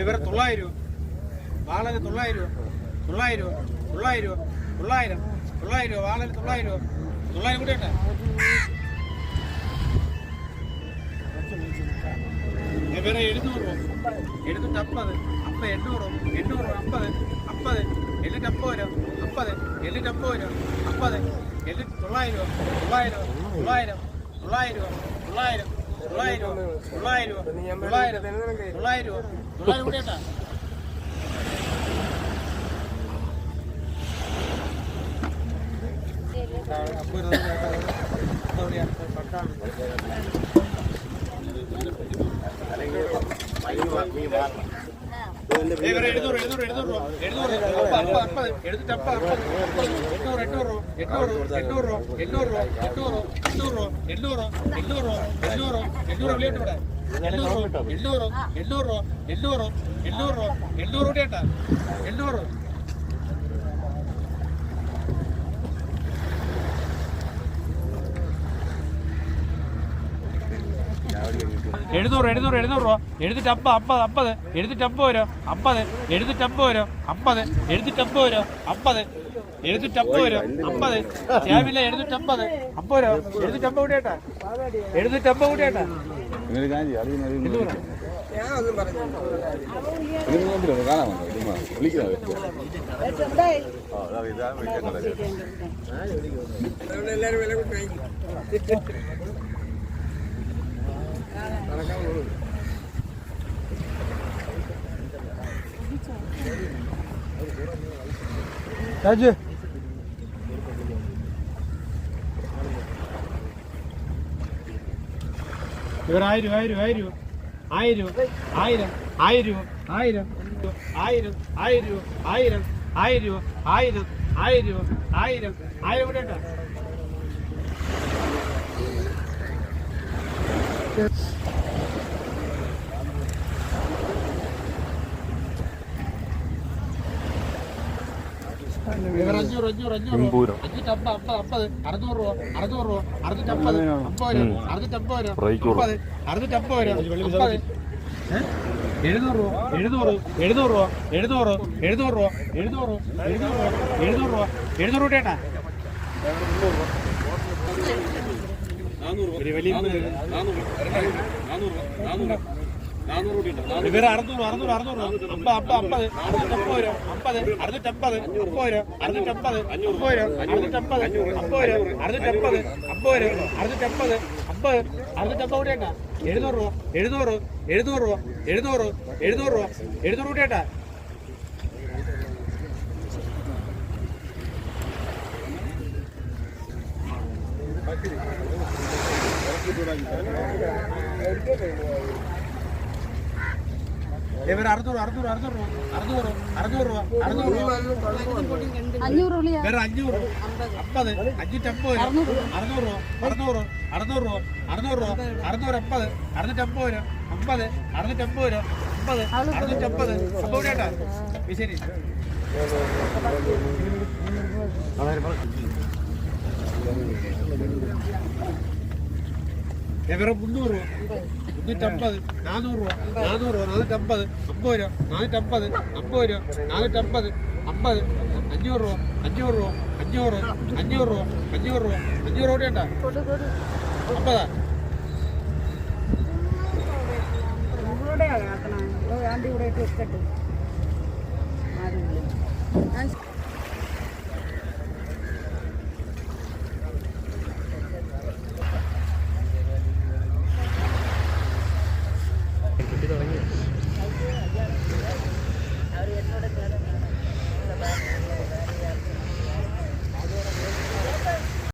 ഇവർ തൊള്ളായിരം വാളന് തൊള്ളായിരം തൊള്ളായിരം തൊള്ളായിരം തൊള്ളായിരം. തൊള്ളായിരം വാളന് തൊള്ളായിരം തൊള്ളായിരം കൂടി ഉണ്ട് ഇവരെ എഴുന്നൂറ് എഴുന്നൂറ്റി അപ്പത് അപ്പ എണ്ണൂറ്. എണ്ണൂറ് അപ്പത് അപ്പത് എല്ലിന്റെ അപ്പത് വരും അപ്പത് എല്ലിന്റെ അപ്പത് വരും അപ്പത് എണ്ണൂറ് എണ്ണൂറ് രൂപ എണ്ണൂറ് എണ്ണൂറ് രൂപ എണ്ണൂറ് രൂപ എണ്ണൂറ് എണ്ണൂറ് എണ്ണൂറ് എണ്ണൂറ് എണ്ണൂറ് എണ്ണൂറ് എണ്ണൂറ് എണ്ണൂറ് എണ്ണൂറ് എണ്ണൂറ് എണ്ണൂറ് എഴുന്നൂറ് എഴുന്നൂറ് എഴുന്നൂറ് രൂപ. എഴുതിട്ട് അപ്പ അപ്പത് അപ്പത് എഴുതിട്ട് അമ്പത്. രൂപ അമ്പത്. എഴുതിട്ട് അമ്പത്. രൂപ അമ്പത്. എഴുതിട്ട് അമ്പത് രൂപ അമ്പത് എഴുതിട്ട് അമ്പത് രൂപ അമ്പത് ചേവില്ല എഴുതിട്ട് അമ്പത് അമ്പത് രൂപ എഴുതിട്ട് അമ്പത് കൂടിയേട്ടാ എഴുതിട്ട് അമ്പത് കൂടിയേട്ടാ എല്ലാവരും രാജു ഇവർ ആയിരം ആയിരം ആയിരം ആയിരം ആയിരം ആയിരം ആയിരം ആയിരം ആയിരം ആയിരം ആയിരം ആയിരം ആയിരം ആയിരം ആയിരം കൂടെ ഉണ്ടോ ഇവർ അഞ്ഞൂറ് അഞ്ഞൂറ് അഞ്ഞൂറ് അഞ്ഞൂറ്റി അമ്പത് അമ്പത് അറുന്നൂറ് രൂപ അറുന്നൂറ് രൂപ അറുന്നൂറ്റി അമ്പത് രൂപ അറുന്നൂറ്റി അമ്പത് രൂപ അമ്പത് അറുന്നൂറ്റി അമ്പത് രൂപ അമ്പത്? എഴുന്നൂറ് രൂപ എഴുന്നൂറ് എഴുന്നൂറ് രൂപ എഴുന്നൂറ് എഴുന്നൂറ് രൂപ എഴുന്നൂറ് എഴുന്നൂറ് രൂപ എഴുന്നൂറ് രൂപ എഴുന്നൂറ് രൂപ ചേട്ടാ ഒരു വലിയ ഇവർ അറുന്നൂറ് അറുന്നൂറ് അറുന്നൂറ് അമ്പത് അമ്പത് അമ്പത് മുപ്പത് രൂപ അമ്പത് അറുന്നൂറ്റമ്പത് അമ്പത് അറുന്നൂറ്റമ്പത് അമ്പത് രൂപ അറുന്നൂറ്റമ്പത് അമ്പത് രൂപ അറുന്നൂറ്റമ്പത് അമ്പത് രൂപ അറുന്നൂറ്റമ്പത് അമ്പത് അറുന്നൂറ്റമ്പത് കൂടി ചേട്ടാ എഴുന്നൂറ് രൂപ എഴുന്നൂറ് എഴുന്നൂറ് രൂപ എഴുന്നൂറ് എഴുന്നൂറ് രൂപ എഴുന്നൂറ് കൂടി ചേട്ടാ ഇവർ അറുന്നൂറ് അറുന്നൂറ് അറുന്നൂറ് രൂപ. അറുന്നൂറ് അറുന്നൂറ് രൂപ അറുന്നൂറ് രൂപ. അഞ്ഞൂറ് വേറെ അഞ്ഞൂറ് അമ്പത് അഞ്ഞൂറ്റമ്പത് രൂപ. അറുന്നൂറ് രൂപ അറുന്നൂറ് അറുന്നൂറ് രൂപ അറുന്നൂറ് രൂപ അറുന്നൂറ് അമ്പത് അറുന്നൂറ്റമ്പത് രൂപ അമ്പത് അറുന്നൂറ്റമ്പത് രൂപ അമ്പത് അറുന്നൂറ്റമ്പത്. അമ്പത് ചേട്ടാ ശരി എവരെ മുന്നൂറ് രൂപ. മുന്നൂറ്റമ്പത് നാനൂറ് രൂപ. നാനൂറ് രൂപ നാനൂറ്റമ്പത് അമ്പത് രൂപ. നാനൂറ്റമ്പത് അമ്പത് രൂപ. നാനൂറ്റമ്പത് അമ്പത് അഞ്ഞൂറ് രൂപ അഞ്ഞൂറ് രൂപ അഞ്ഞൂറ് അഞ്ഞൂറ് രൂപ അഞ്ഞൂറ് രൂപ. അഞ്ഞൂറ് രൂപ ചേട്ടാ അമ്പതാ? ഇവിടെ ആക്കണം ഇവിടെ ഇട്ട്